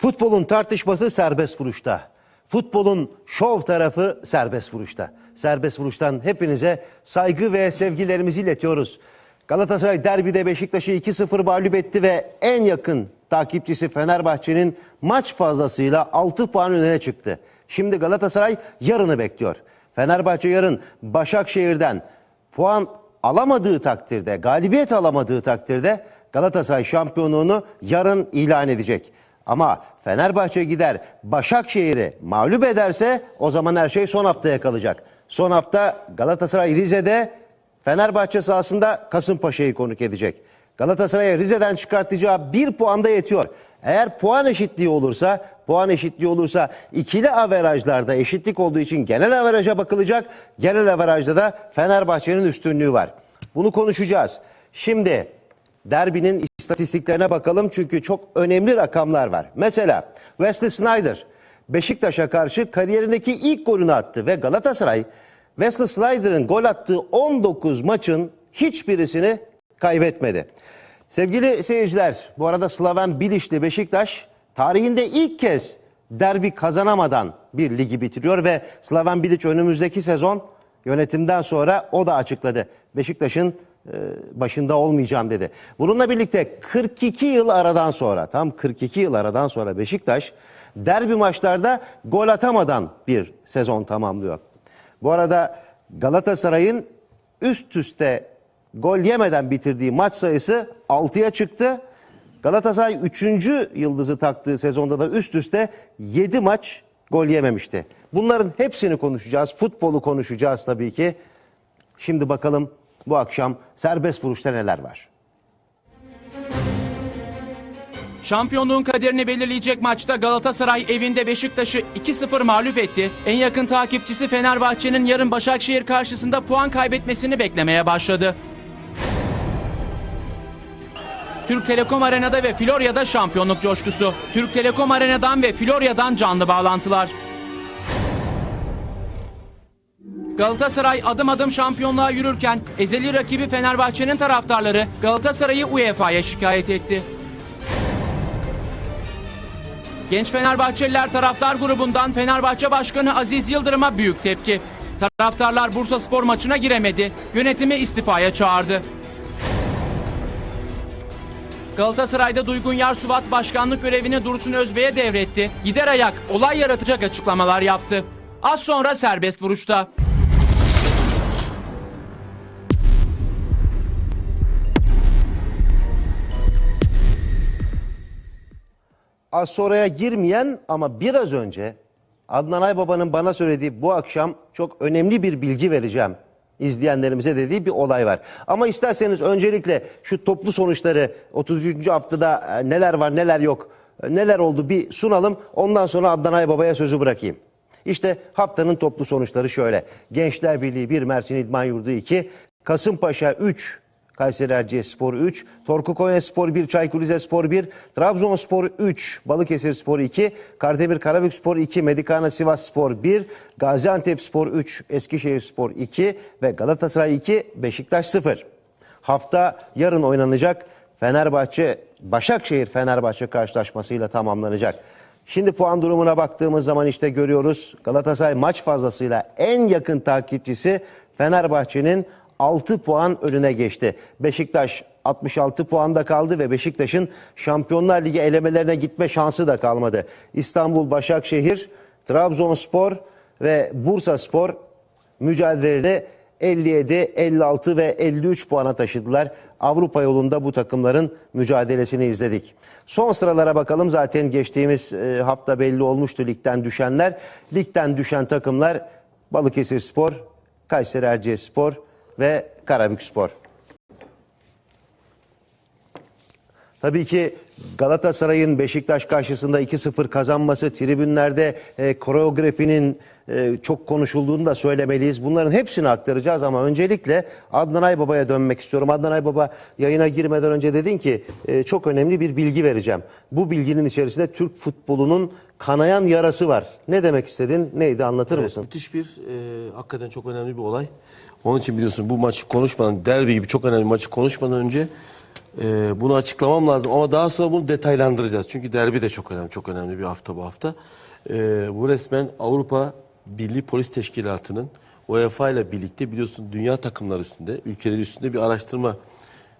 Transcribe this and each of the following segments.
Futbolun tartışması serbest vuruşta. Futbolun şov tarafı serbest vuruşta. Serbest vuruştan hepinize saygı ve sevgilerimizi iletiyoruz. Galatasaray derbide Beşiktaş'ı 2-0 mağlup etti ve en yakın takipçisi Fenerbahçe'nin maç fazlasıyla 6 puan önüne çıktı. Şimdi Galatasaray yarını bekliyor. Fenerbahçe yarın Başakşehir'den puan alamadığı takdirde, galibiyet alamadığı takdirde Galatasaray şampiyonluğunu yarın ilan edecek. Ama Fenerbahçe gider Başakşehir'i mağlup ederse o zaman her şey son haftaya kalacak. Son hafta Galatasaray Rize'de Fenerbahçe sahasında Kasımpaşa'yı konuk edecek. Galatasaray'a Rize'den çıkartacağı bir puan da yetiyor. Eğer puan eşitliği olursa, puan eşitliği olursa ikili averajlarda eşitlik olduğu için genel averaja bakılacak. Genel averajda da Fenerbahçe'nin üstünlüğü var. Bunu konuşacağız. Şimdi derbinin istatistiklerine bakalım çünkü çok önemli rakamlar var. Mesela Wesley Snyder Beşiktaş'a karşı kariyerindeki ilk golünü attı ve Galatasaray Wesley Snyder'ın gol attığı 19 maçın hiçbirisini kaybetmedi. Sevgili seyirciler, bu arada Slaven Bilic'li Beşiktaş tarihinde ilk kez derbi kazanamadan bir ligi bitiriyor ve Slaven Bilic önümüzdeki sezon yönetimden sonra o da açıkladı. Beşiktaş'ın başında olmayacağım dedi. Bununla birlikte 42 yıl aradan sonra, tam 42 yıl aradan sonra Beşiktaş derbi maçlarda gol atamadan bir sezon tamamlıyor. Bu arada Galatasaray'ın üst üste gol yemeden bitirdiği maç sayısı 6'ya çıktı. Galatasaray 3. yıldızı taktığı sezonda da üst üste 7 maç gol yememişti. Bunların hepsini konuşacağız. Futbolu konuşacağız tabii ki. Şimdi bakalım bu akşam serbest vuruşta neler var? Şampiyonluğun kaderini belirleyecek maçta Galatasaray evinde Beşiktaş'ı 2-0 mağlup etti. En yakın takipçisi Fenerbahçe'nin yarın Başakşehir karşısında puan kaybetmesini beklemeye başladı. Türk Telekom Arena'da ve Florya'da şampiyonluk coşkusu. Türk Telekom Arena'dan ve Florya'dan canlı bağlantılar. Galatasaray adım adım şampiyonluğa yürürken ezeli rakibi Fenerbahçe'nin taraftarları Galatasaray'ı UEFA'ya şikayet etti. Genç Fenerbahçeliler taraftar grubundan Fenerbahçe Başkanı Aziz Yıldırım'a büyük tepki. Taraftarlar Bursa Spor maçına giremedi. Yönetimi istifaya çağırdı. Galatasaray'da Duygun Yarsuvat başkanlık görevini Dursun Özbey'e devretti. Gider ayak olay yaratacak açıklamalar yaptı. Az sonra serbest vuruşta. Az girmeyen ama biraz önce Adnan Aybaba'nın bana söylediği bu akşam çok önemli bir bilgi vereceğim izleyenlerimize dediği bir olay var. Ama isterseniz öncelikle şu toplu sonuçları 33. haftada e, neler var neler yok e, neler oldu bir sunalım. Ondan sonra Adnan Aybaba'ya sözü bırakayım. İşte haftanın toplu sonuçları şöyle. Gençler Birliği 1, Mersin İdman Yurdu 2, Kasımpaşa 3, Kayseri Erciyesspor 3, Torku Konyaspor 1, Çaykur Rizespor 1, Trabzonspor 3, Balıkesirspor 2, Kardemir Karabükspor 2, Medikana Sivasspor 1, Gaziantepspor 3, Eskişehirspor 2 ve Galatasaray 2, Beşiktaş 0. Hafta yarın oynanacak Fenerbahçe Başakşehir Fenerbahçe karşılaşmasıyla tamamlanacak. Şimdi puan durumuna baktığımız zaman işte görüyoruz Galatasaray maç fazlasıyla en yakın takipçisi Fenerbahçe'nin 6 puan önüne geçti. Beşiktaş 66 puanda kaldı ve Beşiktaş'ın Şampiyonlar Ligi elemelerine gitme şansı da kalmadı. İstanbul, Başakşehir, Trabzonspor ve Bursaspor mücadelede 57, 56 ve 53 puana taşıdılar. Avrupa yolunda bu takımların mücadelesini izledik. Son sıralara bakalım. Zaten geçtiğimiz e, hafta belli olmuştu ligden düşenler. Ligden düşen takımlar Balıkesirspor, Kayseri Erciyesspor ve Karabükspor. Tabii ki Galatasaray'ın Beşiktaş karşısında 2-0 kazanması, tribünlerde e, koreografinin e, çok konuşulduğunu da söylemeliyiz. Bunların hepsini aktaracağız ama öncelikle Adnan Aybaba'ya dönmek istiyorum. Adnan Aybaba yayına girmeden önce dedin ki e, çok önemli bir bilgi vereceğim. Bu bilginin içerisinde Türk futbolunun kanayan yarası var. Ne demek istedin? Neydi anlatır mısın? Müthiş bir, e, hakikaten çok önemli bir olay. Onun için biliyorsun bu maçı konuşmadan, derbi gibi çok önemli maçı konuşmadan önce Ee, bunu açıklamam lazım ama daha sonra bunu detaylandıracağız. Çünkü derbi de çok önemli, çok önemli bir hafta bu hafta. Ee, bu resmen Avrupa Birliği Polis Teşkilatı'nın UEFA ile birlikte biliyorsun dünya takımları üstünde, ülkeleri üstünde bir araştırma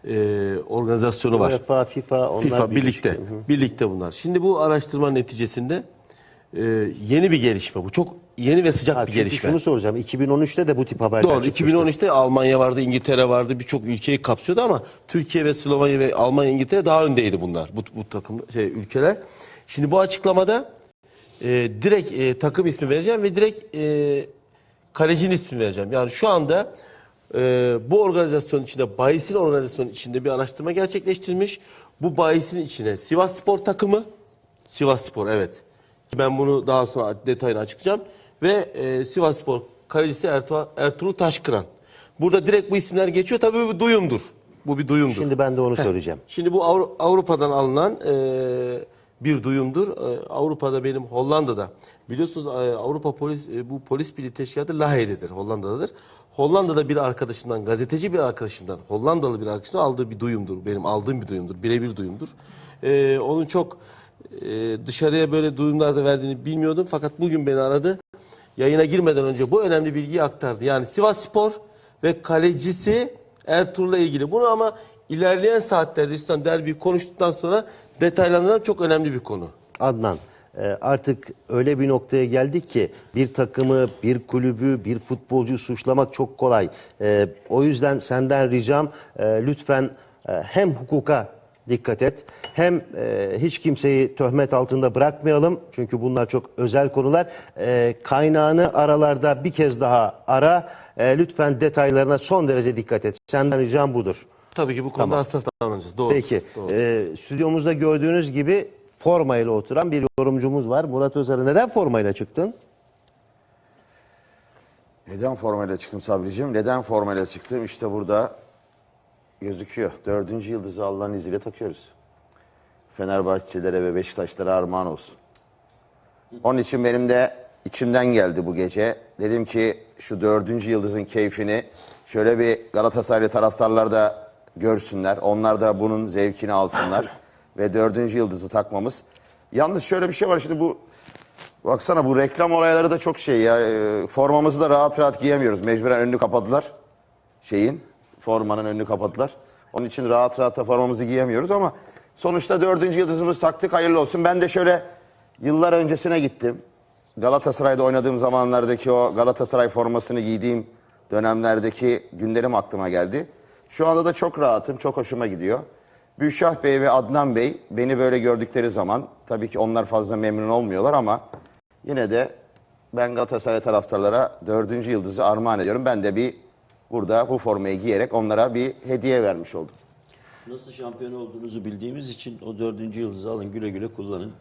e, organizasyonu var. UEFA, FIFA, onlar FIFA birlikte. Birlikte bunlar. Şimdi bu araştırma neticesinde e, yeni bir gelişme bu. Çok yeni ve sıcak Ha, bir çünkü gelişme. şunu soracağım. 2013'te de bu tip haberler Doğru. çıkmıştı. 2013'te Almanya vardı, İngiltere vardı, birçok ülkeyi kapsıyordu ama Türkiye ve Slovenya ve Almanya, İngiltere daha öndeydi bunlar. Bu, bu takım şey ülkeler. Şimdi bu açıklamada e, direkt e, takım ismi vereceğim ve direkt e, kalecinin ismi vereceğim. Yani şu anda e, bu organizasyonun içinde, bahisin organizasyonun içinde bir araştırma gerçekleştirilmiş. Bu bahisin içine Sivas Spor takımı, Sivas Spor evet. Ben bunu daha sonra detayını açıklayacağım. Ve e, Sivas Spor kalecisi Ertuğ, Ertuğrul Taşkıran. Burada direkt bu isimler geçiyor. Tabii bu bir duyumdur. Bu bir duyumdur. Şimdi ben de onu söyleyeceğim. Şimdi bu Avru- Avrupa'dan alınan e, bir duyumdur. E, Avrupa'da benim Hollanda'da biliyorsunuz e, Avrupa Polis e, bu polis birliği teşkilatı Lahey'dedir, Hollanda'dadır. Hollanda'da bir arkadaşımdan, gazeteci bir arkadaşımdan, Hollandalı bir arkadaşımdan aldığı bir duyumdur. Benim aldığım bir duyumdur, birebir duyumdur. E, onun çok e, dışarıya böyle duyumlar da verdiğini bilmiyordum. Fakat bugün beni aradı. Yayına girmeden önce bu önemli bilgiyi aktardı. Yani Sivas Spor ve kalecisi Ertuğrul'la ilgili. Bunu ama ilerleyen saatlerde İslam derbi konuştuktan sonra detaylandıran çok önemli bir konu. Adnan e, artık öyle bir noktaya geldik ki bir takımı, bir kulübü, bir futbolcuyu suçlamak çok kolay. E, O yüzden senden ricam e, lütfen hem hukuka dikkat et hem e, hiç kimseyi töhmet altında bırakmayalım. Çünkü bunlar çok özel konular. E, Kaynağını aralarda bir kez daha ara. E, Lütfen detaylarına son derece dikkat et. Senden ricam budur. Tabii ki bu konuda hassas davranacağız. Doğru. Peki. Doğru. e, stüdyomuzda gördüğünüz gibi formayla oturan bir yorumcumuz var. Murat Özarı neden formayla çıktın? Neden formayla çıktım Sabri'cim? Neden formayla çıktım? İşte burada gözüküyor. Dördüncü yıldızı Allah'ın izniyle takıyoruz. Fenerbahçelilere ve Beşiktaşlara armağan olsun. Onun için benim de içimden geldi bu gece. Dedim ki şu dördüncü yıldızın keyfini şöyle bir Galatasaraylı taraftarlar da görsünler. Onlar da bunun zevkini alsınlar. ve dördüncü yıldızı takmamız. Yalnız şöyle bir şey var şimdi bu Baksana bu reklam olayları da çok şey ya. E, Formamızı da rahat rahat giyemiyoruz. Mecburen önünü kapadılar. Şeyin, formanın önünü kapadılar. Onun için rahat rahat da formamızı giyemiyoruz ama sonuçta dördüncü yıldızımız taktık hayırlı olsun. Ben de şöyle yıllar öncesine gittim. Galatasaray'da oynadığım zamanlardaki o Galatasaray formasını giydiğim dönemlerdeki günlerim aklıma geldi. Şu anda da çok rahatım, çok hoşuma gidiyor. Büşah Bey ve Adnan Bey beni böyle gördükleri zaman tabii ki onlar fazla memnun olmuyorlar ama yine de ben Galatasaray taraftarlara dördüncü yıldızı armağan ediyorum. Ben de bir burada bu formayı giyerek onlara bir hediye vermiş oldum. Nasıl şampiyon olduğunuzu bildiğimiz için o dördüncü yıldızı alın güle güle kullanın.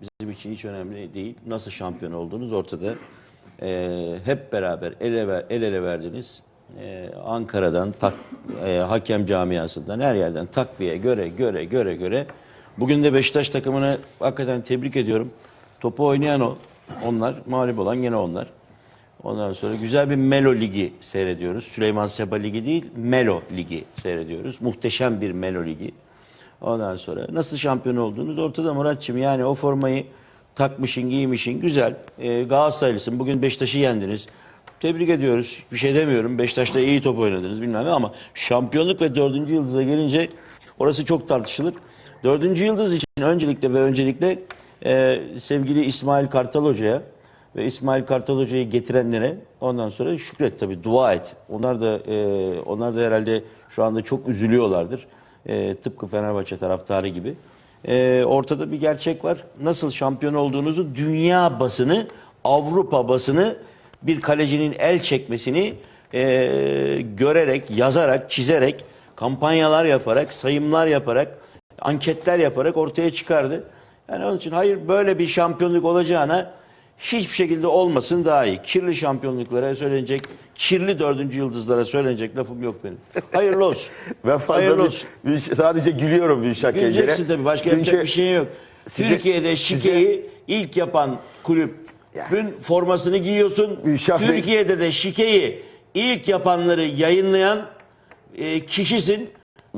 Bizim için hiç önemli değil. Nasıl şampiyon olduğunuz ortada. Ee, hep beraber el ele, el ele verdiniz. Ee, Ankara'dan, tak, e, hakem camiasından her yerden takviye göre göre göre göre. Bugün de Beşiktaş takımını hakikaten tebrik ediyorum. Topu oynayan o. Onlar, mağlup olan gene onlar. Ondan sonra güzel bir Melo Ligi seyrediyoruz. Süleyman Seba Ligi değil, Melo Ligi seyrediyoruz. Muhteşem bir Melo Ligi. Ondan sonra nasıl şampiyon olduğunuz ortada Muratçım. Yani o formayı takmışın, giymişin güzel. Ee, Galatasaraylısın. Bugün Beşiktaş'ı yendiniz. Tebrik ediyoruz. Bir şey demiyorum. Beşiktaş'ta iyi top oynadınız bilmem ne ama şampiyonluk ve dördüncü yıldıza gelince orası çok tartışılır. Dördüncü yıldız için öncelikle ve öncelikle e, sevgili İsmail Kartal Hoca'ya ve İsmail Kartal Hoca'yı getirenlere ondan sonra şükret tabii dua et. Onlar da e, onlar da herhalde şu anda çok üzülüyorlardır. E, tıpkı Fenerbahçe taraftarı gibi. E, ortada bir gerçek var. Nasıl şampiyon olduğunuzu dünya basını, Avrupa basını bir kalecinin el çekmesini e, görerek, yazarak, çizerek, kampanyalar yaparak, sayımlar yaparak, anketler yaparak ortaya çıkardı. Yani onun için hayır böyle bir şampiyonluk olacağına hiçbir şekilde olmasın daha iyi. Kirli şampiyonluklara söylenecek, kirli dördüncü yıldızlara söylenecek lafım yok benim. Hayırlı olsun. Ben fazla Hayırlı bir- olsun. bir- sadece gülüyorum Büşah Gencer'e. Güleceksin tabii başka Çünkü yapacak bir şey yok. size- Türkiye'de size- şikeyi ilk yapan kulüp Ya. Dün formasını giyiyorsun. Gülşah Bey- Türkiye'de de şikeyi ilk yapanları yayınlayan e, kişisin.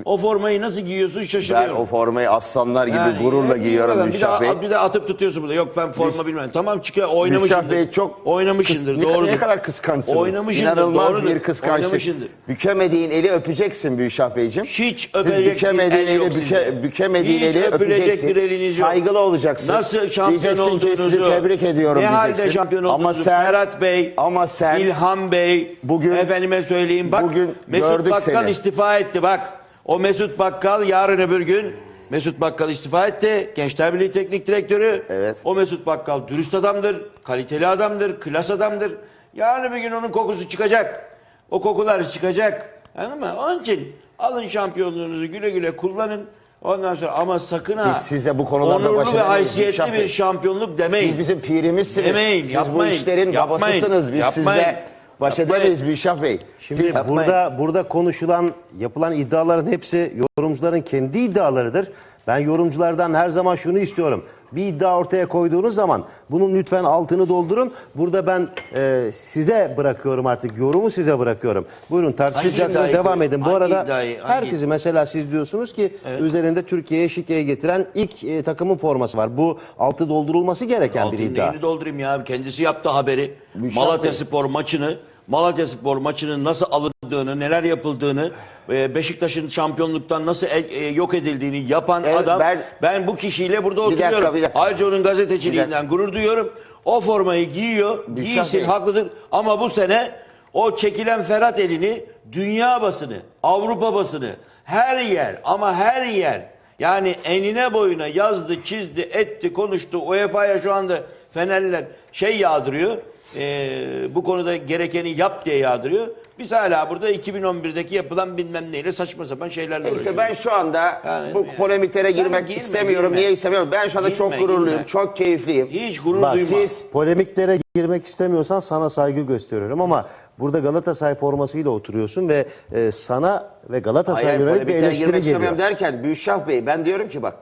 O formayı nasıl giyiyorsun Ben şaşırıyorum. o formayı aslanlar gibi Yani, gururla giyiyorum bir de, Gülşah Bey. bir de atıp tutuyorsun burada. Yok ben forma bilmem. Tamam çıkıyor oynamışsındır. Gülşah Bey çok oynamışındır. kıs- ne, doğrudur. ne kadar kıskançsınız. Oynamışındır. İnanılmaz doğrudur. bir kıskançlık. Oynamışındır. Bükemediğin eli öpeceksin Gülşah Beyciğim. Hiç Siz öpecek bükemediğin bir el yok eli, büke, sizde. bükemediğin Hiç eli öpülecek öpeceksin. bir eliniz yok. Saygılı olacaksın. Nasıl şampiyon Diyeceksin olduğunuzu. ki sizi tebrik ediyorum ne diyeceksin. halde şampiyon olduğunuzu. Ama sen, Ferhat Bey, ama sen İlhan Bey, Bugün- efendime söyleyeyim bak bugün Mesut gördük Bakkal seni. istifa etti bak. O Mesut Bakkal yarın öbür gün Mesut Bakkal istifa etti. Gençler Birliği Teknik Direktörü. Evet. O Mesut Bakkal dürüst adamdır, kaliteli adamdır, klas adamdır. Yarın bir gün onun kokusu çıkacak. O kokular çıkacak. Anladın mı? Onun için alın şampiyonluğunuzu güle güle kullanın. Ondan sonra ama sakın ha. Biz size bu konularda onurlu ve haysiyetli bir şampiyonluk demeyin. Siz bizim pirimizsiniz. Demeyin, Siz yapmayın, bu işlerin yapmayın, babasısınız. Biz yapmayın, sizle baş yapmayın. edemeyiz Gülşah Bey. Şimdi Siz burada burada konuşulan, yapılan iddiaların hepsi yorumcuların kendi iddialarıdır. Ben yorumculardan her zaman şunu istiyorum. Bir iddia ortaya koyduğunuz zaman bunun lütfen altını doldurun. Burada ben e, size bırakıyorum artık. Yorumu size bırakıyorum. Buyurun tartışacaksınız iddiayı devam edin. Bu arada iddiayı- hangi- herkesi mesela siz diyorsunuz ki üzerinde Türkiye'ye şikeye getiren ilk e, takımın forması var. Bu altı doldurulması gereken bir Altın iddia. neyini doldurayım ya? Kendisi yaptı haberi. Müşah Malatya Bey. Spor maçını, Malatya Spor maçının nasıl alındığını, neler yapıldığını, e, Beşiktaş'ın şampiyonluktan nasıl e, yok edildiğini yapan Evet, adam. Ben, ben- bu kişiyle burada Bir dakika, oturuyorum. bir dakika. Ayrıca onun Bir gazeteciliğinden gurur duyuyorum. O formayı giyiyor, Gülşah giysin Bey. haklıdır. Ama bu sene o çekilen Ferhat elini dünya basını, Avrupa basını, her yer ama her yer yani enine boyuna yazdı, çizdi, etti, konuştu. UEFA'ya şu anda Fenerliler şey yağdırıyor. Eee, bu konuda gerekeni yap diye yağdırıyor. Biz hala burada 2011'deki yapılan bilmem neyle saçma sapan şeylerle Neyse uğraşıyoruz. ben şu anda Yani- bu polemiklere girmek girme, istemiyorum. girme. Niye istemiyorum? Ben şu anda çok Girme, gururluyum, girme. çok keyifliyim. Hiç gurur Bak, duyma. Siz Polemiklere girmek istemiyorsan sana saygı gösteriyorum ama burada Galatasaray formasıyla oturuyorsun ve e, sana ve Galatasaray'a Hayır, yönelik bir polemiklere eleştiri girmek geliyor. istemiyorum derken Büşrah Bey ben diyorum ki bak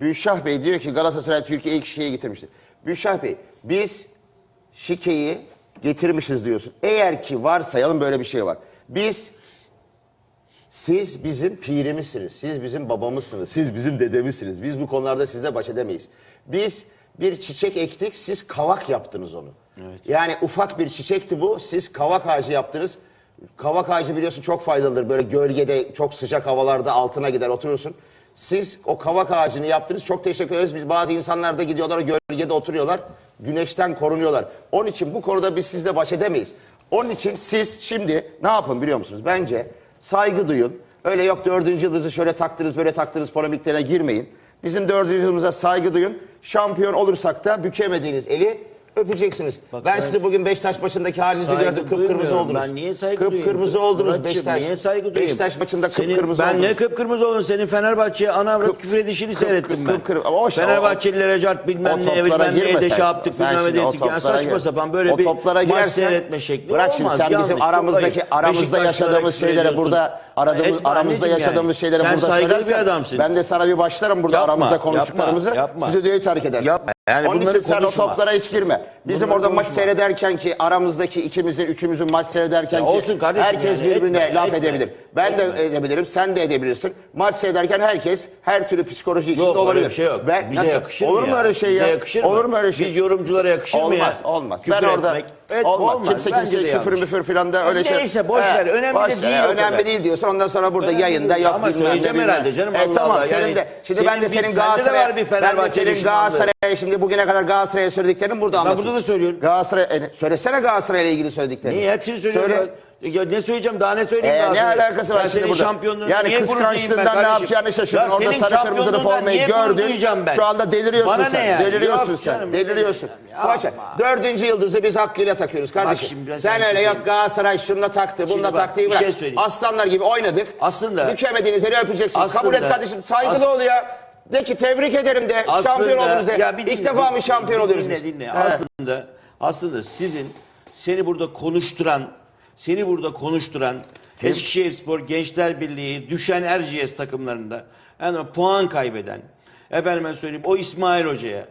Büşrah Bey diyor ki Galatasaray Türkiye'yi ilk şeye getirmiştir. Büşrah Bey biz şikeyi getirmişiz diyorsun. Eğer ki varsayalım böyle bir şey var. Biz siz bizim pirimizsiniz. Siz bizim babamızsınız. Siz bizim dedemizsiniz. Biz bu konularda size baş edemeyiz. Biz bir çiçek ektik, siz kavak yaptınız onu. Yani ufak bir çiçekti bu. Siz kavak ağacı yaptınız. Kavak ağacı biliyorsun çok faydalıdır. Böyle gölgede, çok sıcak havalarda altına gider oturursun. Siz o kavak ağacını yaptınız. Çok teşekkür ederiz. Biz bazı insanlar da gidiyorlar o gölgede oturuyorlar. Güneşten korunuyorlar. Onun için bu konuda biz sizle baş edemeyiz. Onun için siz şimdi ne yapın biliyor musunuz? Bence saygı duyun. Öyle yok dördüncü yıldızı şöyle taktınız böyle taktınız polemiklerine girmeyin. Bizim dördüncü yıldızımıza saygı duyun. Şampiyon olursak da bükemediğiniz eli öpeceksiniz. ben sizi bugün Beşiktaş maçındaki halinizi gördüm. Kıpkırmızı oldunuz. Ben niye saygı Kıpkırmızı duyuyorum? oldunuz Muratçım, Beşiktaş. Niye saygı duyayım? Beşiktaş maçında Senin- kıpkırmızı ben oldunuz. ne kıpkırmızı oldun? Senin Fenerbahçe'ye ana avrat Kıp- küfür edişini kıp- seyrettim kıp- ben. ama o işte o- Fenerbahçelilere cart bilmem ne bilmem ne girme de sen. şey yaptık bilmem ne ettik. Yani saçma sapan böyle bir maç seyretme şekli Bırak şimdi sen bizim aramızdaki aramızda yaşadığımız ediyorsun. burada aradığımız aramızda yaşadığımız Sen burada söylersen, adamsın. Ben de sana bir başlarım burada aramızda konuştuklarımızı. Stüdyoyu terk edersin. Yani Onun bunları için sen o konuşma. toplara hiç girme. Bizim orada maç seyrederken ki aramızdaki ikimizin üçümüzün maç seyrederken ki olsun kardeşim herkes yani, birbirine etme, laf etme. edebilir. Ben de Etme. edebilirim, sen de edebilirsin. Maç seyrederken herkes her türlü psikoloji içinde Yok olabilir. öyle bir şey yok. Ben- Bize Nasıl? yakışır Olur mı mu ya? öyle şey Bize ya? yakışır mı? Olur mu öyle şey? Biz yorumculara yakışır mı ya? Olmaz, olmaz. Küfür ben orada etmek. Evet, olmaz. olmaz. Kimse Bence kimseye de küfür yanlış. müfür filan da öyle şey. Neyse, boş ver. Önemli de değil o kadar. Önemli değil diyorsun. Ondan sonra burada Önemli yayında değil yok ama bilmem ne, söyleyeceğim bilmem ne. herhalde canım, E, Allah tamam Allah. senin Yani de. Şimdi senin ben de senin sende de Galatasaray var bir ben de Fenerbahçe senin düşmanlığı. Galatasaray'a şimdi bugüne kadar Galatasaray'a söylediklerini burada da söylüyorum. Galatasaray e, söylesene Galatasaray'la ilgili söylediklerini. Niye hepsini söylüyorum? Söyle. Ya ne söyleyeceğim daha ne söyleyeyim? Ee, ne alakası var şimdi burada? şampiyonluğunu Yani niye kıskançlığından ne yapacağını şaşırdın. Ya Orada sarı kırmızılı formayı gördün. ben? Şu anda deliriyorsun Bana sen. yani? Deliriyorsun Yok sen. canım, deliriyorsun. yapma. Dördüncü yıldızı biz hakkıyla takıyoruz kardeşim. şimdi ben sen öyle şey yok. Galatasaray şununla taktı, bununla bak, taktığı bir bırak. şey söyleyeyim. Aslanlar gibi oynadık. Aslında- Bükemediğiniz eli öpeceksiniz. Kabul et kardeşim. Saygılı ol ya. De ki tebrik ederim de. Aslında- şampiyon oldunuz de. Ya bir İlk dinle, defa mı dinle, şampiyon oluyoruz dinle, biz? Dinle He. Aslında, aslında sizin seni burada konuşturan, seni burada konuşturan Eskişehirspor Gençler Birliği düşen Erciyes takımlarında yani puan kaybeden efendime söyleyeyim o İsmail Hoca'ya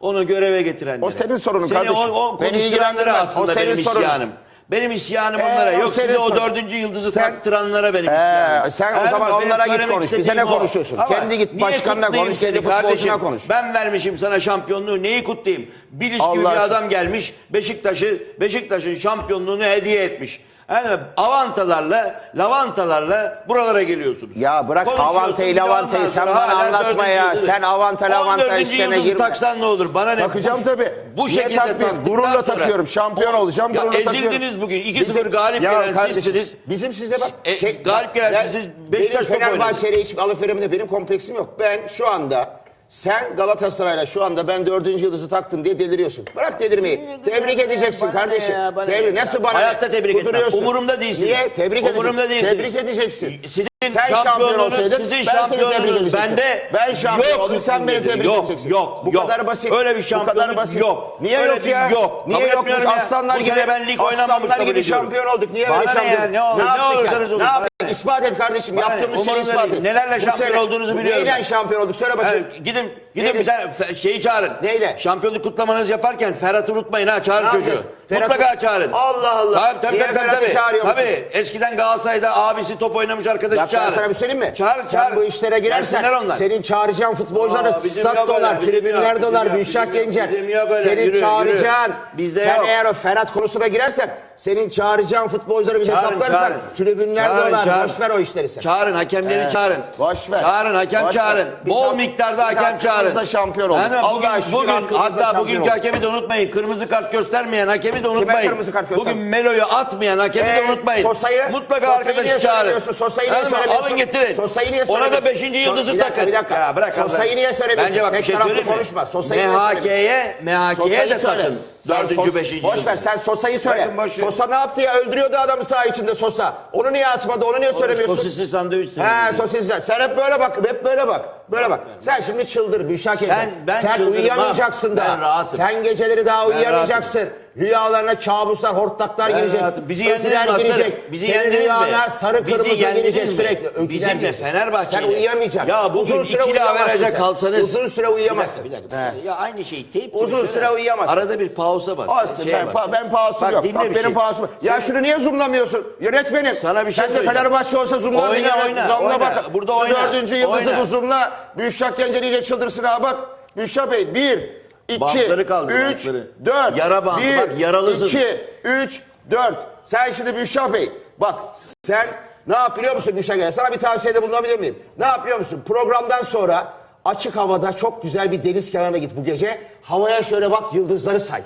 onu göreve getirenlere. O senin sorunun seni kardeşim. O, o Beni konuşturanlara ilgilendirmez. O aslında senin benim sorunun. isyanım. Benim isyanım Ee, onlara. Yok size o dördüncü yıldızı Sen- taktıranlara benim Ee, isyanım. sen o zaman onlara git konuş. Bize ne konuşuyorsun? Ama Kendi git kutlayayım konuş, kendi futbolcuna kardeşim? konuş. Ben vermişim sana şampiyonluğu. Neyi kutlayayım? Biliş gibi Allah bir aşkına. adam gelmiş. Beşiktaş'ı Beşiktaş'ın şampiyonluğunu hediye etmiş. Yani avantalarla, lavantalarla buralara geliyorsunuz. Ya bırak avantayı, lavantayı sen bana anlatma ya. Sen avanta, lavanta 14. işlerine girme. taksan ne olur? Bana ne? Takacağım tabii. Bu Niye şekilde taktıktan Gururla sonra- takıyorum. Şampiyon olacağım. Ya Gururla ezildiniz takıyorum. bugün. 2-0 Bizim- galip Ya gelen kardeşim, sizsiniz. Bizim size bak. E, galip gelen ben- siz Beşiktaş top Fenerbahçe'yle hiç alıferimde benim kompleksim yok. Ben şu anda sen Galatasaray'la şu anda ben dördüncü yıldızı taktım diye deliriyorsun. Bırak delirmeyi. Tebrik edeceksin Bana kardeşim. ya, bana Tebrik. ne? Nasıl bana? Hayatta tebrik etmem. Kuduruyorsun. Umurumda değilsin. Niye? Tebrik Umurumda edeceksin. değilsin. Tebrik edeceksin. Sizin sen şampiyon şampiyonluğunuz, olsaydın sizin ben seni tebrik şampiyonluğunuz edecektim. bende Ben şampiyon yok oldum sen beni tebrik yok, edeceksin. Yok, Bu yok. kadar basit. Öyle bir Bu kadar şampiyonluk basit. yok. Niye Öyle yok bir ya? Yok. Niye Kabul yokmuş? etmiyorum ya. Aslanlar Bu gibi, sene ben lig oynamamış aslanlar kabul gibi ediyorum. şampiyon olduk. Niye Bana böyle ne şampiyon? ya? Ne olur, ne yaptık olursanız ya? olun. Ne yaptık? İspat et kardeşim. Bana ne? Yaptığımız şeyi Umurumda ispat değil. et. Nelerle Bu şampiyon sene olduğunuzu biliyorum Neyle ben. şampiyon olduk? Söyle bakayım. Evet, gidin gidin Neyle? bir tane fe- şeyi çağırın. Neyle? Şampiyonluk kutlamanızı yaparken Ferhat'ı unutmayın ha çağırın Ne çocuğu. yapacağız? Ferhat'ı- Mutlaka çağırın. Allah Allah. Tabii tabii Niye tabii. Ferhat'ı tabii. çağırıyormuşsun? Tabii. Eskiden Galatasaray'da abisi top oynamış arkadaşı Bak ben çağırın. sana bir söyleyeyim mi? Çağır Sen çağır. bu işlere girersen Gelsinler onlar. senin çağıracağın futbolcular Aa, bizim stat yok öyle, dolar, bizim yok, tribünler bizim dolar, yok, bizim Gencer. bizim yok öyle. Senin Yürü, çağıracağın, yürü. Bizde sen yok. eğer o Ferhat konusuna girersen senin çağıracağın futbolcuları bir Çağırın, hesaplarsan çağırın. tribünler Çağırın, dolar. çağırın. Boş ver o işleri sen. Çağırın hakemleri çağırın. boş ver. Çağırın hakem Boş ver. çağırın. Biz Bol hak- miktarda biz hakem hakkımızda çağırın. şampiyon olduk. Allah'a Bugün, şükür bugün hakkımızda hatta şampiyon bugünkü olduk. hakemi de unutmayın. Kırmızı kart göstermeyen hakemi de unutmayın. kırmızı kart göstermiyor? Bugün Melo'yu atmayan hakemi de Ee, unutmayın. Sosa'yı- Mutlaka Sosa'yı arkadaşı çağırın. söylemiyorsun? Sosa'yı niye Anladın mı? söylemiyorsun? Alın getirin. Sosa'yı niye Ona da söylemiyorsun? 5. yıldızı Bir dakika, takın. bir dakika. Ya bırak Sosa'yı Allah. niye söylemiyorsun? Bence bak bir Tek şey taraflı söyleyeyim mi? konuşma. Sosa'yı niye MHK'ye, MHK'ye Sosa'yı de söyle. takın. Dördüncü, Sos- beşinci Boş ver sen Sosa'yı söyle. Sosa ne yaptı ya? Öldürüyordu adamı saha içinde Sosa. Onu niye atmadı? Onu niye söylemiyorsun? Sosisli sandviç He sosisler. Sen hep böyle bak. Hep böyle bak. Böyle bak. Sen şimdi çıldır Büşak Sen- ben sen çıldırmam. uyuyamayacaksın Ben daha. rahatım. Sen geceleri daha uyuyamayacaksın. Rüyalarına kabuslar, hortlaklar Ben girecek. rahatım. Bizi ötüler yendiniz mi girecek. Bizi Senin yendiniz mi? rüyana sarı Bizi kırmızı yendiniz girecek mi? sürekli. Ötüler Bizimle girecek. Fenerbahçe'yle. Sen uyuyamayacaksın. Ya bugün Uzun süre uyuyamazsın averaja sen. kalsanız. Uzun süre uyuyamazsın. Bir dakika, bir dakika. Ya aynı şeyi teyp Uzun söyle. süre uyuyamazsın. Arada bir pausa bas. Olsun şeye ben, bas. pa- ben pahasım Bak, yok. dinle Bak, bir benim şey. pahasım. Ya Sen- şunu niye zoomlamıyorsun? Yönetmenim. Sana bir şey Sen de söyleyeceğim. Fenerbahçe olsa zoomlardın Oyna, ya. oyna, oyna. bak. Burada Şu oyna. dördüncü yıldızı Oyna. bu zoomla. Büşrak Gencer iyice çıldırsın ha bak. Büşrak Bey bir, iki, Bantları kaldır, üç, bantları. dört. Yara bandı, bir, bak yaralısın. iki, üç, dört. Sen şimdi Büşrak Bey bak sen ne yap biliyor musun Büşrak Gencer? Sana bir tavsiyede bulunabilir miyim? Ne yap biliyor musun? Programdan sonra açık havada çok güzel bir deniz kenarına git bu gece. Havaya şöyle bak yıldızları say.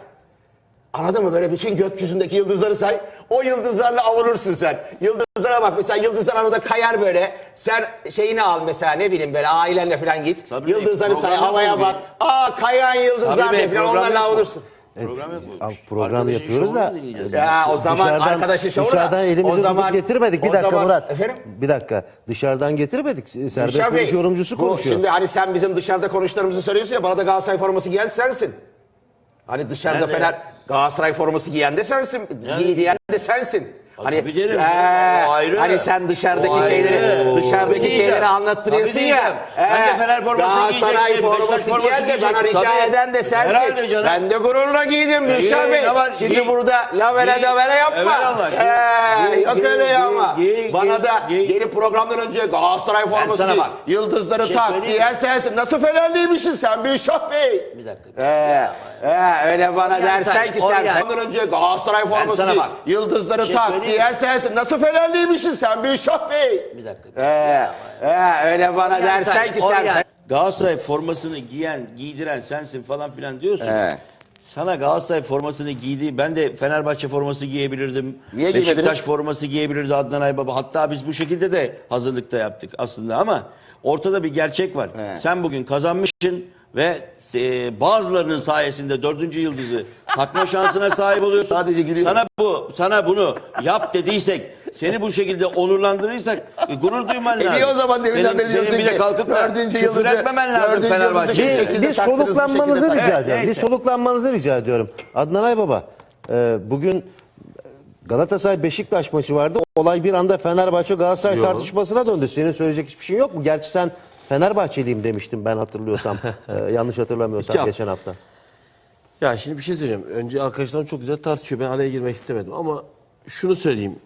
Anladın mı? Böyle bütün gökyüzündeki yıldızları say. O yıldızlarla avunursun sen. Yıldızlara bak. Mesela yıldızlar arada kayar böyle. Sen şeyini al mesela ne bileyim böyle ailenle falan git. Sabri Bey, yıldızları say. program Havaya mu bak. Aa kayan yıldızlar Sabri Bey, ne falan program onlarla mu? avunursun. Program yok mu? Abi program Arkadaşın yapıyoruz da dinleyeceğiz. Ya o zaman dışarıdan, arkadaşın şovu da- dışarıdan elimizi o zaman- tutup getirmedik. Bir o dakika zaman- Murat. Efendim? Bir dakika. Dışarıdan getirmedik. Serbest Bey, vuruş yorumcusu bu konuşuyor. Şimdi hani sen bizim dışarıda konuşlarımızı söylüyorsun ya bana da Galatasaray forması giyen sensin. Hani dışarıda? Fener Galatasaray forması giyen de sensin. Giy diyen de sensin. Hani tabii. Ee, O ayrı. hani sen dışarıdaki O ayrı. şeyleri Oo. dışarıdaki Tabii diyeceğim. şeyleri anlattırıyorsun Tabii ya. diyeceğim. Ben de Fener forması Galatasaray giyecektim, forması Beşiktaş giyen forması de bana giyecektim. rica Tabii. eden de sensin. Herhalde canım. Ben de gururla giydim Gülşah giy, Bey. ne var? Şimdi Giy. burada lavere Giy. davere yapma. Eyvallah, giy. Ee, Giy, yok giy, öyle giy, giy, Bana giy, da giy. yeni programdan önce Galatasaray forması sana giy. bak. Yıldızları şey tak söyleyeyim diyen sensin. Nasıl Fenerliymişsin sen Gülşah Bey? Bir dakika. Ee, ee, öyle bana dersen ki sen oryan. ondan önce Galatasaray forması sana giy. bak. Yıldızları şey tak söyleyeyim diyen sensin. Nasıl Fenerliymişsin sen Gülşah Bey? Bir dakika. Ee, ee, öyle bana dersen ki sen. Galatasaray formasını giyen, giydiren sensin falan filan diyorsun. He. Sana Galatasaray formasını giydi. Ben de Fenerbahçe forması giyebilirdim. Niye Beşiktaş giymediniz? forması giyebilirdi Adnan Aybaba. Hatta biz bu şekilde de hazırlıkta yaptık aslında ama ortada bir gerçek var. He. Sen bugün kazanmışsın ve e, bazılarının sayesinde dördüncü yıldızı takma şansına sahip oluyorsun. Sadece gülüyorum. Sana bu, sana bunu yap dediysek, seni bu şekilde onurlandırırsak e, gurur duyman E lazım. niye o zaman deminden beri diyorsun senin bir de ki, kalkıp da dördüncü küfür yıldızı- etmemen lazım dördüncü yıldızı Fenerbahçe'ye. şu şekilde Bir, bir taktınız, bu soluklanmanızı şekilde rica tak- ediyorum. Bir neyse. soluklanmanızı rica ediyorum. Adnan Aybaba, e, bugün Galatasaray Beşiktaş maçı vardı. Olay bir anda Fenerbahçe Galatasaray tartışmasına döndü. Senin söyleyecek hiçbir şey yok mu? Gerçi sen Fenerbahçeliyim demiştin ben hatırlıyorsam. E, yanlış hatırlamıyorsam geçen hafta. Ya şimdi bir şey söyleyeceğim. Önce arkadaşlarım çok güzel tartışıyor. Ben araya girmek istemedim ama şunu söyleyeyim.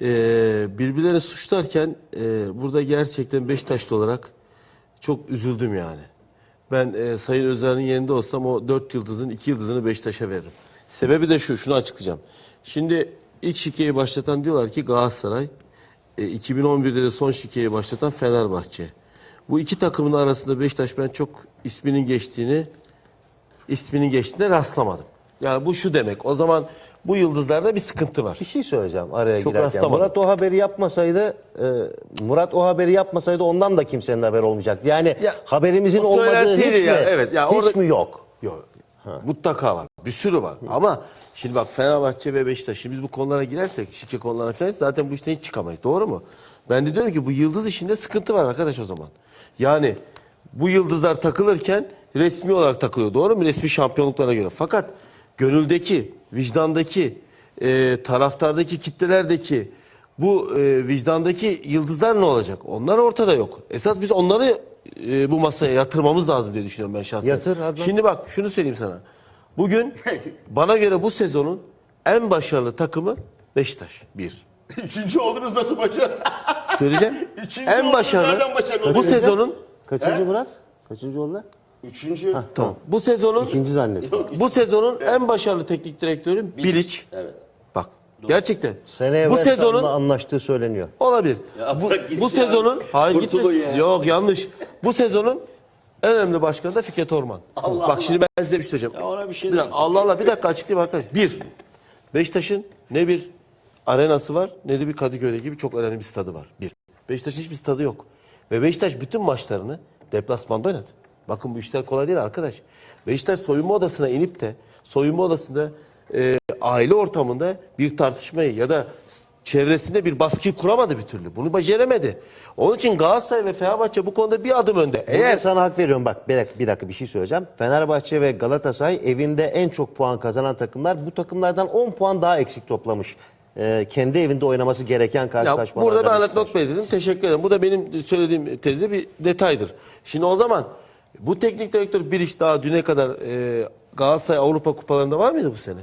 Ee, birbirlerini suçlarken e, burada gerçekten Beşiktaşlı olarak çok üzüldüm yani. Ben e, Sayın Özer'in yerinde olsam o 4 yıldızın 2 yıldızını Beşiktaş'a veririm. Sebebi de şu, şunu açıklayacağım. Şimdi ilk şikeyi başlatan diyorlar ki Galatasaray, e, 2011'de de son şikeyi başlatan Fenerbahçe. Bu iki takımın arasında Beşiktaş ben çok isminin geçtiğini isminin geçtiğine rastlamadım. Yani bu şu demek. O zaman bu yıldızlarda bir sıkıntı var. Bir şey söyleyeceğim araya Çok girerken. rastlamadım. Murat o haberi yapmasaydı, e, Murat o haberi yapmasaydı ondan da kimsenin haberi olmayacak. Yani Ya, haberimizin olmadığı hiç ya, mi? evet, ya hiç orada- mi yok? Yok. Mutlaka var. Bir sürü var. Ama şimdi bak Fenerbahçe ve Beşiktaş. Şimdi biz bu konulara girersek, şike konularına falan zaten bu işten hiç çıkamayız. Doğru mu? Ben de diyorum ki bu yıldız işinde sıkıntı var arkadaş o zaman. Yani bu yıldızlar takılırken resmi olarak takılıyor. Doğru mu? Resmi şampiyonluklara göre. Fakat gönüldeki, vicdandaki, e, taraftardaki kitlelerdeki bu e, vicdandaki yıldızlar ne olacak? Onlar ortada yok. Esas biz onları e, bu masaya yatırmamız lazım diye düşünüyorum ben şahsen. Yatır Adnan. Şimdi bak şunu söyleyeyim sana. Bugün bana göre bu sezonun en başarılı takımı Beşiktaş. Bir. Üçüncü oldunuz nasıl başarı? Söyleyeceğim. Üçüncü en oldunuz, başarılı. nereden başarılı Bu oldunuz? sezonun Kaçıncı Murat? Kaçıncı oldu? Üçüncü. Tamam. bu sezonun İkinci zannettim. bu sezonun en başarılı teknik direktörü Bilic. Evet. Bak gerçekten. Seneye bu sezonun anlaştığı söyleniyor. Olabilir. Ya bu, bırak gitsin bu ya. sezonun hayır Kurtulun gitmesin. ya. Yok yanlış. Bu sezonun en önemli başkanı da Fikret Orman. Allah Bak şimdi ben size bir şey söyleyeceğim. Ya ona bir şey bir dakika, Allah Allah bir dakika açıklayayım arkadaş. Bir, Beşiktaş'ın ne bir arenası var ne de bir Kadıköy'de gibi çok önemli bir stadı var. Bir. Beşiktaş'ın hiçbir stadı yok. Ve Beşiktaş bütün maçlarını deplasmanda oynadı. Bakın bu işler kolay değil arkadaş. Beşiktaş soyunma odasına inip de soyunma odasında e, aile ortamında bir tartışmayı ya da çevresinde bir baskıyı kuramadı bir türlü. Bunu beceremedi. Onun için Galatasaray ve Fenerbahçe bu konuda bir adım önde. Eğer sana hak veriyorum bak bir dakika, bir dakika bir şey söyleyeceğim. Fenerbahçe ve Galatasaray evinde en çok puan kazanan takımlar. Bu takımlardan 10 puan daha eksik toplamış. Ee, kendi evinde oynaması gereken Ya karşılaşmalarda. burada ben not belirledim. Teşekkür ederim. Bu da benim söylediğim tezde bir detaydır. Şimdi o zaman bu teknik direktör bir iş daha düne kadar e, Galatasaray Avrupa kupalarında var mıydı bu sene?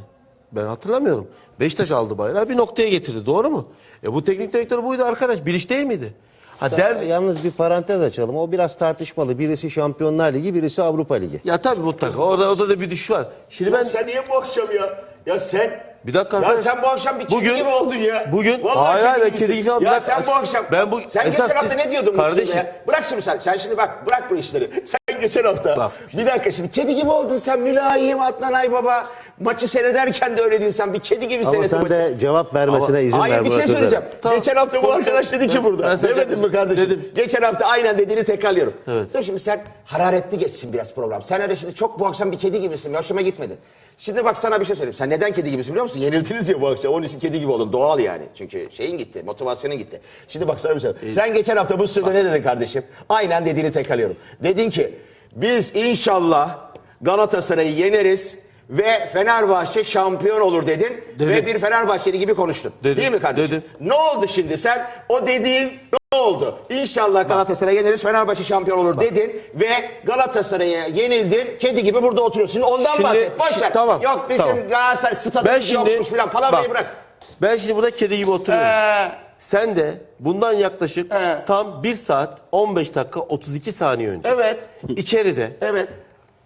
Ben hatırlamıyorum. Beşiktaş aldı bayrağı bir noktaya getirdi. Doğru mu? E bu teknik direktör buydu arkadaş. Bir iş değil miydi? Ha der, Yalnız bir parantez açalım. O biraz tartışmalı. Birisi Şampiyonlar Ligi, birisi Avrupa Ligi. ya tabii mutlaka. Orada orada da bir düşüş var. Şimdi ben Sen niye bu akşam ya? Ya sen... Bir dakika Ya arkadaş. sen bu akşam bir kedi Bugün- gibi oldun ya. bugün- Vallahi Hayır, hayır, kedi gibi- bir Ya sen bu akşam... ben bu- sen esas geçen hafta siz- ne diyordun Kardeşim. ya? Bırak şimdi sen. Sen şimdi bak bırak bu işleri. Sen geçen hafta... Bak. Bir dakika şimdi kedi gibi oldun sen mülayim Adnan Aybaba. Maçı seyrederken de öyleydin sen. Bir kedi gibi Ama sen maçı. de cevap vermesine izin Hayır ver bir şey Murat Özer. söyleyeceğim. Tamam. Geçen hafta bu Konuşalım. arkadaş dedi ki Ben- burada. sana- Demedin mi kardeşim? Dedim. Geçen hafta aynen dediğini tekrarlıyorum. Evet. Dur şimdi sen hararetli geçsin biraz program. Sen öyle şimdi çok bu akşam bir kedi gibisin. Hoşuma gitmedin. Şimdi bak sana bir şey söyleyeyim. Sen neden kedi gibisin biliyor musun? Yenildiniz ya bu akşam. Onun için kedi gibi oldun. Doğal yani. Çünkü şeyin gitti. Motivasyonun gitti. Şimdi bak sana bir şey söyleyeyim. Sen geçen hafta bu stüdyoda ne dedin kardeşim? Aynen dediğini tekrarlıyorum. Dedin ki biz inşallah Galatasaray'ı yeneriz ve Fenerbahçe şampiyon olur dedin. Dedim. Ve bir Fenerbahçeli gibi konuştun. Dedim, Değil mi kardeşim? dedim. Ne oldu şimdi sen? O dediğin ne oldu? İnşallah Galatasaray yeneriz, Fenerbahçe şampiyon olur dedin ve Galatasaray'a yenildin. Kedi gibi burada oturuyorsun. Şimdi ondan Şimdi- bahset. Boş ver. tamam, Yok bizim tamam. Galatasaray stadımız şimdi yokmuş falan. Palavrayı bak, bırak. Ben şimdi burada kedi gibi oturuyorum. Ee, Sen de bundan yaklaşık He. tam 1 saat 15 dakika 32 saniye önce evet. içeride Evet.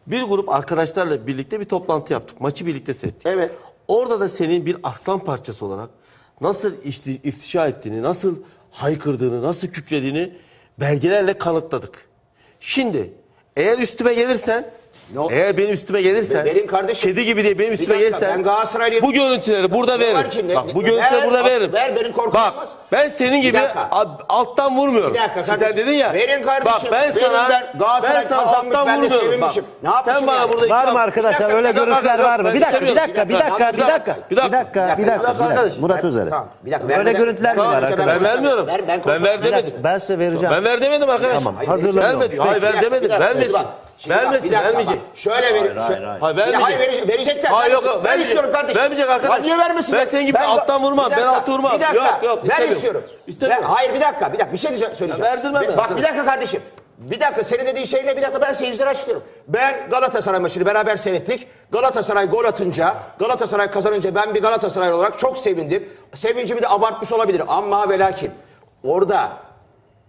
bir grup arkadaşlarla birlikte bir toplantı yaptık. Maçı birlikte seyrettik. Evet. Orada da senin bir aslan parçası olarak nasıl işti- iftişa ettiğini, nasıl haykırdığını, nasıl kükrediğini belgelerle kanıtladık. Şimdi eğer üstüme gelirsen, Ne- eğer benim üstüme gelirsen, Be- benim kardeşim- kedi gibi diye benim üstüme dakika, gelirsen, ben Galatasaraylıyım. bu görüntüleri burada Ne var veririm. ki? Ne- Bak bu ne- görüntüleri ver, burada at- veririm. ver, benim korkum Bak olmaz. ben senin gibi dakika. alttan vurmuyorum. Bir dakika sen kardeşim. dedin ya. Verin kardeşim. Bak ben Verin sana ben- Galatasaray ben sana kazanmış, alttan ben de vurmuyorum. Bak, sevinmişim. Ne yapmışım sen bana yani? burada Var mı arkadaşlar Bir öyle dakika, görüntüler yok, var mı? Bir dakika, bir dakika, bir dakika, bir dakika, bir dakika, bir dakika, arkadaş. Murat Özer'e. Tamam, bir dakika, Öyle vermeden- görüntüler mi Tamam, var ben- arkadaşlar? Ben vermiyorum. Ben- ben ver demedim. Ben size vereceğim. Ben ver demedim arkadaş. Tamam, Hayır, hazırlanıyorum. Vermedi. Hayır Bir ver demedim. bir dakika, Vermesin. bak. Şimdi bak, Vermesin, bir dakika vermeyecek. Bak. Şöyle verin. hayır, hayır. Hayır, de vermeyecek. Hayır verecek, verecekler. Hayır, Ben- yok, Ben vermeyecek. istiyorum kardeşim. Vermeyecek arkadaş. Ya niye vermesin? Ben senin gibi Ben- alttan vurmam, Bir ben dakika, alttan vurmam. Bir dakika. Yok, yok, Ben istemiyorum. istiyorum. İstemiyorum. Ben- hayır bir dakika, bir dakika bir şey söyleyeceğim. Ya verdirmem ben Bak bir dakika kardeşim. Bir dakika senin dediğin şey ne? Bir dakika ben seyircilere açıklıyorum. Ben Galatasaray maçını beraber seyrettik. Galatasaray gol atınca, Galatasaray kazanınca ben bir Galatasaray olarak çok sevindim. Sevincimi de abartmış olabilirim ama ve lakin orada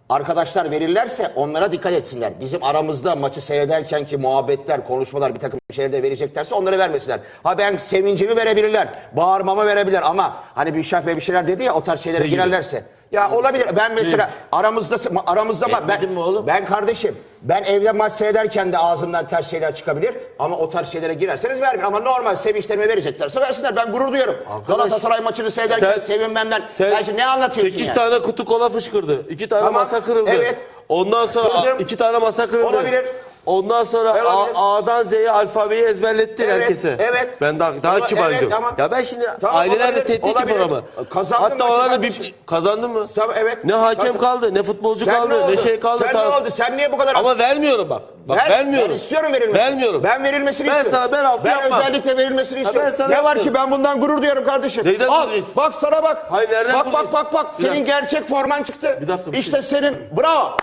arkadaşlar verirlerse onlara dikkat etsinler. Bizim aramızda maçı seyrederken ki muhabbetler, konuşmalar bir takım şeyler de vereceklerse onları vermesinler. Ha ben sevincimi verebilirler, bağırmamı verebilirler ama hani bir şah ve bir şeyler dedi ya o tarz şeylere girerlerse. Ya olabilir. Ben mesela aramızda aramızda var. Ben, Etmedin mi oğlum? ben kardeşim ben evde maç seyrederken de ağzımdan ters şeyler çıkabilir ama o tarz şeylere girerseniz vermeyin. Ama normal sevinçlerime vereceklerse versinler. Ben gurur duyuyorum. Galatasaray maçını seyrederken sen- sevinmemden. Sen, şimdi ne anlatıyorsun 8 yani? tane kutu kola fışkırdı. 2 tane Tamam, masa kırıldı. evet. Ondan sonra Kırdım. 2 tane masa kırıldı. Olabilir. Ondan sonra Olabilir. A- A'dan Z'ye alfabeyi ezberlettin Evet, herkese. evet. Ben daha, daha Ama- kibar evet, gidiyorum. tamam. Ya ben şimdi Tamam, aileler de olabilir, için olabilir. programı. Kazandın Hatta maçı kardeşim. bir kazandın mı? Tamam, evet. Ne hakem Kazan- kaldı, ne futbolcu Sen kaldı, ne, oldu? şey kaldı. Sen ne oldu? Sen niye bu kadar... Ama vermiyorum bak. Bak Ver, vermiyorum. Ben istiyorum verilmesini. Vermiyorum. Ben verilmesini Ben istiyorum. sana ben altı Ben yapmam. özellikle verilmesini ben istiyorum. sana ne var yapmıyorum. ki ben bundan gurur duyuyorum kardeşim. Neyden Al, gurur duyuyorsun? Bak sana bak. Hayır, nereden bak gurur bak duyuyorsun? bak bak. Bir Senin dakika. gerçek forman çıktı. Bir dakika, bir İşte şey. senin bravo.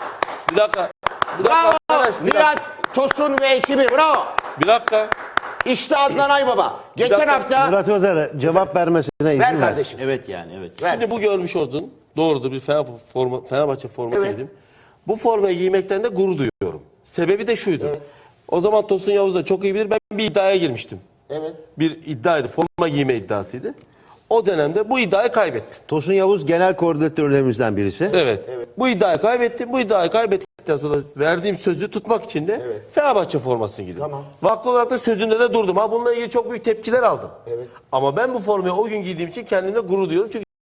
Bir dakika. Bravo. arkadaş. Bir. Nihat Tosun ve ekibi bravo. Bir dakika. İşte Adnan Aybaba. Geçen dakika. hafta Murat Özer cevap vermesine izin ver ver. kardeşim. Evet yani evet. Ver. Şimdi bu görmüş olduğun doğrudur bir Fener forma, Fenerbahçe forması Evet. giydim. Bu formayı giymekten de gurur duyuyorum. Sebebi de şuydu. O zaman Tosun Yavuz da çok iyi bilir. Ben bir iddiaya girmiştim. Evet. Bir iddiaydı. Forma giyme iddiasıydı. O dönemde bu iddiayı kaybettim. Tosun Yavuz genel koordinatörlerimizden birisi. Evet. Bu iddiayı kaybettim. Bu iddiayı kaybettikten sonra verdiğim sözü tutmak için de Fenerbahçe formasını giydim. Tamam. Vakti olarak da sözümde de durdum. Ha bununla ilgili çok büyük tepkiler aldım. Evet. Ama ben bu formayı o gün giydiğim için kendimle gurur duyuyorum. Çünkü